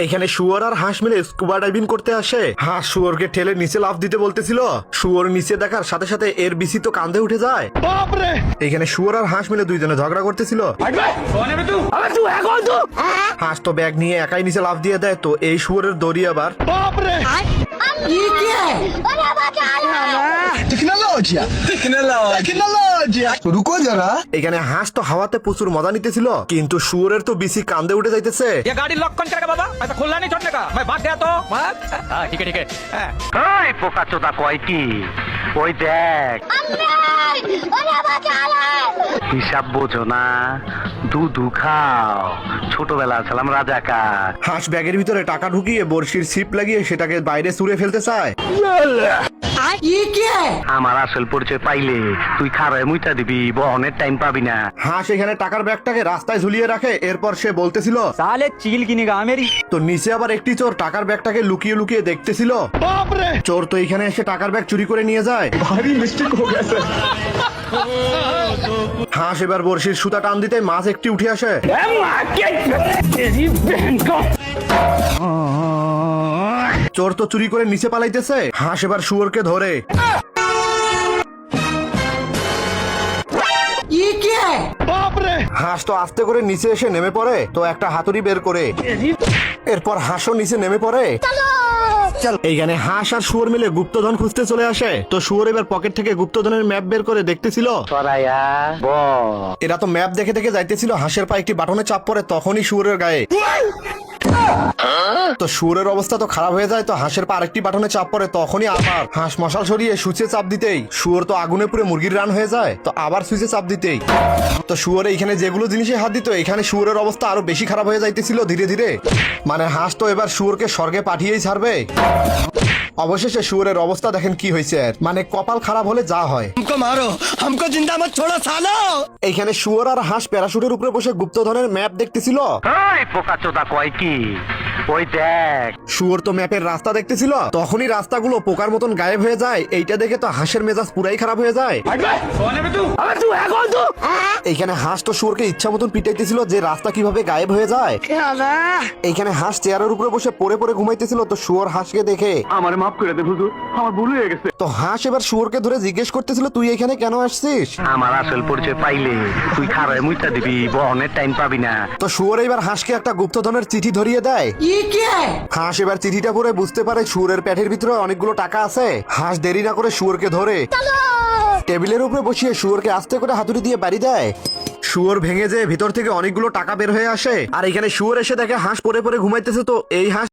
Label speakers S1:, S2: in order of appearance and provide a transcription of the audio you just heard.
S1: এখানে শুয়োর আর হাঁস মিলে স্কুবা ডাইভিং করতে আসে হাঁস শুয়োরকে ঠেলে নিচে লাফ দিতে বলতেছিল শুয়োর নিচে দেখার সাথে সাথে এর বিসি তো কান্ধে উঠে যায় বাপরে এখানে শুয়োর আর হাঁস মিলে দুইজনে ঝগড়া করতেছিল হাঁস তো ব্যাগ নিয়ে একাই নিচে লাফ দিয়ে দেয় তো এই শুয়োরের দড়ি আবার
S2: বাপরে रुको जरा
S1: এখানে হাঁস তো হাওয়াতে প্রচুর মজা নিতেছিল কিন্তু শুয়োরের তো বিসি কান্দে উঠে যাইতেছে
S3: ये गाड़ी लॉक कौन करेगा बाबा ऐसा खुलना नहीं छोड़ने का मैं भाग गया तो भाग हाँ ठीक है ठीक है हाँ।
S4: ওই পোকা চোদা কয় কি ওই দেখ হিসাব বোঝো না। দুধু খাও। ছোটবেলা ছিলাম রাজাকার
S1: হাঁস ব্যাগের ভিতরে টাকা ঢুকিয়ে বড়শির ছিপ লাগিয়ে সেটাকে বাইরে ছুঁড়ে ফেলতে চায়।
S4: আমার আসল পরিচয় পাইলে তুই খারায় মুইটা দিবি বহনের টাইম পাবি না।
S1: হাঁস এখানে টাকার ব্যাগটাকে রাস্তায় ঝুলিয়ে রাখে এরপর সে বলতেছিল
S3: তাহলে চিল কিনে গা আমেরি
S1: তো নিচে আবার একটি চোর টাকার ব্যাগটাকে লুকিয়ে লুকিয়ে দেখতেছিল। চোর তো এখানে এসে টাকার ব্যাগ চুরি করে নিয়ে যায়।
S2: ভারী মিস্টেক হয়ে গেছে।
S1: হাঁস এবার বড়শির সুতা টান দিতে মাছ একটি উঠে আসে। চোর তো চুরি করে নিচে পালাইতেছে। হাঁস এবার শুয়োরকে ধরে। হাঁস তো আস্তে করে নিচে এসে নেমে পড়ে তো একটা হাতুড়ি বের করে। এরপর হাঁসও নিচে নেমে পড়ে। এইখানে হাঁস আর শুয়োর মিলে গুপ্তধন খুঁজতে চলে আসে। তো শুয়োর এবার পকেট থেকে গুপ্তধনের ম্যাপ বের করে দেখতেছিল। এরা তো ম্যাপ দেখে দেখে যাইতেছিল হাঁসের পা একটি বাটনে চাপ পড়ে তখনই শুয়োরের গায়ে। তো সুরের অবস্থা তো খারাপ হয়ে যায়, তো হাঁসের পা আরেকটি বাটনে চাপ পড়ে, তখনই আবার হাঁস মশাল সরিয়ে সুচে চাপ দিতেই সুর তো আগুনে পুরে মুরগির রান হয়ে যায়, তো আবার সুইচে চাপ দিতেই। তো শুয়োর এখানে যেগুলো জিনিসে হাত দিত এখানে শুয়োরের অবস্থা আরও বেশি খারাপ হয়ে যাইতেছিল ধীরে ধীরে। মানে হাঁস তো এবার শুয়োরকে স্বর্গে পাঠিয়েই ছাড়বে। অবশেষে শুয়োরের অবস্থা দেখেন কি হয়েছে মানে কপাল খারাপ হলে যা হয়।
S2: মারো হামকো জিন্দা মত ছোড়ো সালো
S1: এইখানে শুয়োর আর হাঁস প্যারাশুটের উপরে বসে গুপ্তধনের ম্যাপ দেখতেছিল?
S4: এই পোকাচোদা কয় কি? ওই দেখ।
S1: শুয়োর তো ম্যাপের রাস্তা দেখতেছিল তখনই রাস্তাগুলো পোকার মতন গায়েব হয়ে যায় এইটা দেখে তো হাঁসের মেজাজ পুরাই খারাপ হয়ে যায়। এইখানে হাঁস তো শুয়োরকে ইচ্ছা মতন পিটাইতেছিল যে রাস্তা কীভাবে গায়েব হয়ে যায়। এইখানে হাঁস চেয়ারের উপরে বসে পড়ে পড়ে ঘুমাইতেছিল তো শুয়োর হাঁসকে দেখে।
S4: আমার মাফ করে দে হুজুর আমার ভুল হয়ে গেছে।
S1: তো হাঁস এবার শুয়োরকে ধরে জিজ্ঞেস করতেছিল তুই এখানে কেন আসছিস?
S4: আমার আসল পরিচয় পাইলে তুই খারায় মুইটা দিবি বহনের টাইম পাবি না।
S1: তো শুয়োর এবার হাঁসকে একটা গুপ্তধনের চিঠি ধরিয়ে দেয়। হাঁস এবার চিঠিটা পরে বুঝতে পারে শুয়োরের প্যাটের ভিতরে অনেকগুলো টাকা আছে। হাঁস দেরি না করে শুয়োরকে ধরে। টেবিলের উপরে বসিয়ে শুয়োরকে আস্তে করে হাতুড়ি দিয়ে বাড়ি দেয়। শুয়োর ভেঙে যেয়ে ভিতর থেকে অনেকগুলো টাকা বের হয়ে আসে। আর এখানে শুয়োর এসে দেখে হাঁস পরে পরে ঘুমাইতেছে তো এই হাঁস